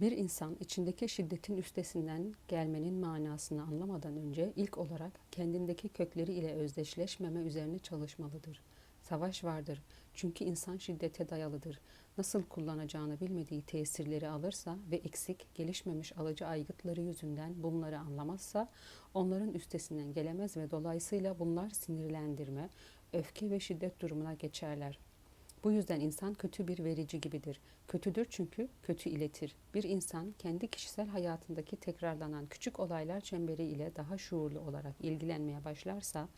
Bir insan içindeki şiddetin üstesinden gelmenin manasını anlamadan önce ilk olarak kendindeki kökleri ile özdeşleşmeme üzerine çalışmalıdır. Savaş vardır. Çünkü insan şiddete dayalıdır. Nasıl kullanacağını bilmediği tesirleri alırsa ve eksik, gelişmemiş alıcı aygıtları yüzünden bunları anlamazsa onların üstesinden gelemez ve dolayısıyla bunlar sinirlendirme, öfke ve şiddet durumuna geçerler. Bu yüzden insan kötü bir verici gibidir. Kötüdür çünkü kötü iletir. Bir insan kendi kişisel hayatındaki tekrarlanan küçük olaylar çemberi ile daha şuurlu olarak ilgilenmeye başlarsa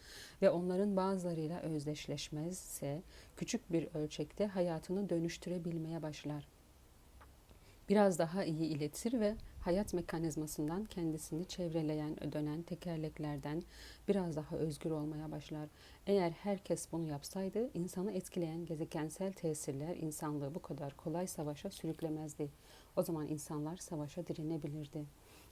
ve onların bazılarıyla özdeşleşmezse küçük bir ölçekte hayatını dönüştürebilmeye başlar. Biraz daha iyi iletir ve hayat mekanizmasından kendisini çevreleyen dönen tekerleklerden biraz daha özgür olmaya başlar. Eğer herkes bunu yapsaydı insanı etkileyen gezegensel tesirler insanlığı bu kadar kolay savaşa sürüklemezdi. O zaman insanlar savaşa direnebilirdi.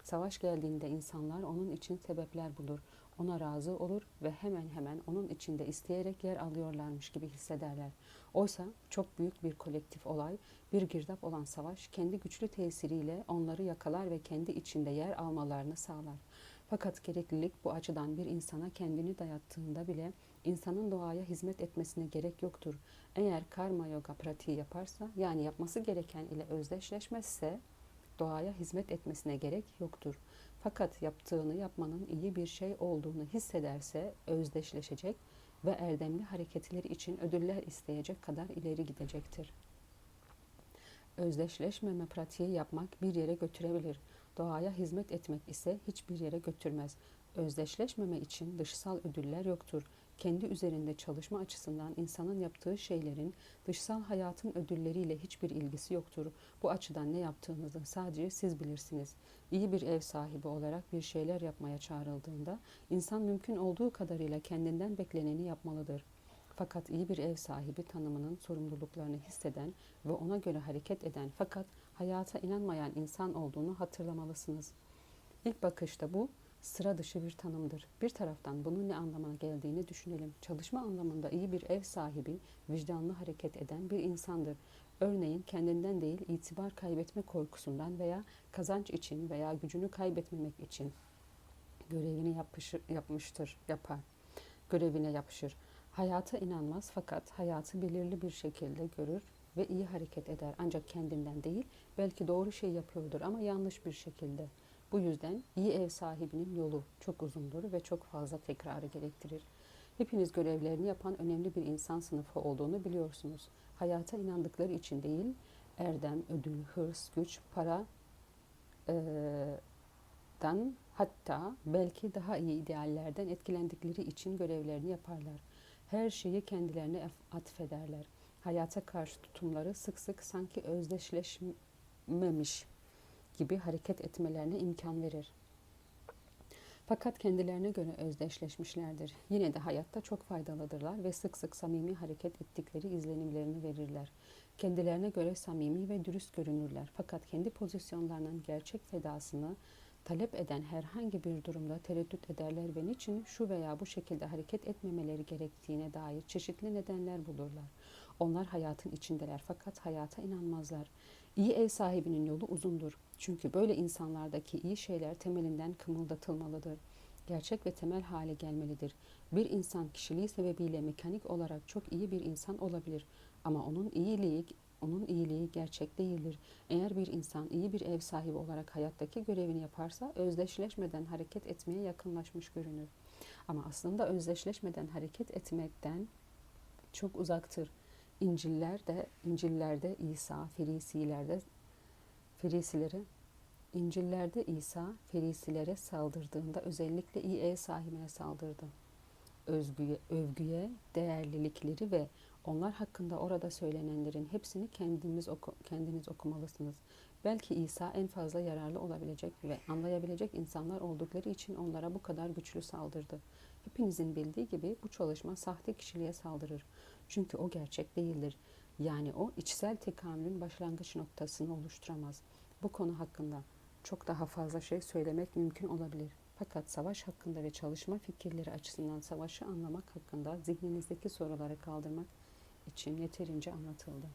Savaş geldiğinde insanlar onun için sebepler bulur, ona razı olur ve hemen hemen onun içinde isteyerek yer alıyorlarmış gibi hissederler. Oysa çok büyük bir kolektif olay, bir girdap olan savaş kendi güçlü tesiriyle onları yakalar ve kendi içinde yer almalarını sağlar. Fakat gereklilik bu açıdan bir insana kendini dayattığında bile insanın doğaya hizmet etmesine gerek yoktur. Eğer karma yoga pratiği yaparsa yani yapması gereken ile özdeşleşmezse doğaya hizmet etmesine gerek yoktur. Fakat yaptığını yapmanın iyi bir şey olduğunu hissederse özdeşleşecek ve erdemli hareketleri için ödüller isteyecek kadar ileri gidecektir. Özdeşleşmeme pratiği yapmak bir yere götürebilir. Doğaya hizmet etmek ise hiçbir yere götürmez. Özdeşleşmeme için dışsal ödüller yoktur. Kendi üzerinde çalışma açısından insanın yaptığı şeylerin dışsal hayatın ödülleriyle hiçbir ilgisi yoktur. Bu açıdan ne yaptığınızı sadece siz bilirsiniz. İyi bir ev sahibi olarak bir şeyler yapmaya çağrıldığında insan mümkün olduğu kadarıyla kendinden bekleneni yapmalıdır. Fakat iyi bir ev sahibi tanımının sorumluluklarını hisseden ve ona göre hareket eden fakat hayata inanmayan insan olduğunu hatırlamalısınız. İlk bakışta bu sıra dışı bir tanımdır. Bir taraftan bunun ne anlamına geldiğini düşünelim. Çalışma anlamında iyi bir ev sahibi, vicdanlı hareket eden bir insandır. Örneğin kendinden değil itibar kaybetme korkusundan veya kazanç için veya gücünü kaybetmemek için görevini yapışır, yapmıştır, yapar. Görevine yapışır. Hayata inanmaz fakat hayatı belirli bir şekilde görür ve iyi hareket eder. Ancak kendinden değil, belki doğru şey yapıyordur ama yanlış bir şekilde. Bu yüzden iyi ev sahibinin yolu çok uzundur ve çok fazla tekrarı gerektirir. Hepiniz görevlerini yapan önemli bir insan sınıfı olduğunu biliyorsunuz. Hayata inandıkları için değil, erdem, ödül, hırs, güç, para dan hatta belki daha iyi ideallerden etkilendikleri için görevlerini yaparlar. Her şeyi kendilerine atfederler. Hayata karşı tutumları sık sık sanki özdeşleşmemiş gibi hareket etmelerine imkan verir. Fakat kendilerine göre özdeşleşmişlerdir. Yine de hayatta çok faydalıdırlar ve sık sık samimi hareket ettikleri izlenimlerini verirler. Kendilerine göre samimi ve dürüst görünürler. Fakat kendi pozisyonlarının gerçek fedasını talep eden herhangi bir durumda tereddüt ederler ve niçin şu veya bu şekilde hareket etmemeleri gerektiğine dair çeşitli nedenler bulurlar. Onlar hayatın içindeler fakat hayata inanmazlar. İyi ev sahibinin yolu uzundur. Çünkü böyle insanlardaki iyi şeyler temelinden kımıldatılmalıdır. Gerçek ve temel hale gelmelidir. Bir insan kişiliği sebebiyle mekanik olarak çok iyi bir insan olabilir ama onun iyiliği onun iyiliği gerçek değildir. Eğer bir insan iyi bir ev sahibi olarak hayattaki görevini yaparsa özdeşleşmeden hareket etmeye yakınlaşmış görünür. Ama aslında özdeşleşmeden hareket etmekten çok uzaktır. İncillerde, İncillerde İsa, Ferisilerde Ferisileri İncillerde İsa Ferisilere saldırdığında özellikle ev sahibine saldırdı. Özgüye, övgüye, değerlilikleri ve onlar hakkında orada söylenenlerin hepsini kendiniz, oku, kendiniz okumalısınız. Belki İsa en fazla yararlı olabilecek ve anlayabilecek insanlar oldukları için onlara bu kadar güçlü saldırdı. Hepinizin bildiği gibi bu çalışma sahte kişiliğe saldırır. Çünkü o gerçek değildir. Yani o içsel tekamülün başlangıç noktasını oluşturamaz. Bu konu hakkında çok daha fazla şey söylemek mümkün olabilir. Fakat savaş hakkında ve çalışma fikirleri açısından savaşı anlamak hakkında zihninizdeki soruları kaldırmak için yeterince anlatıldı.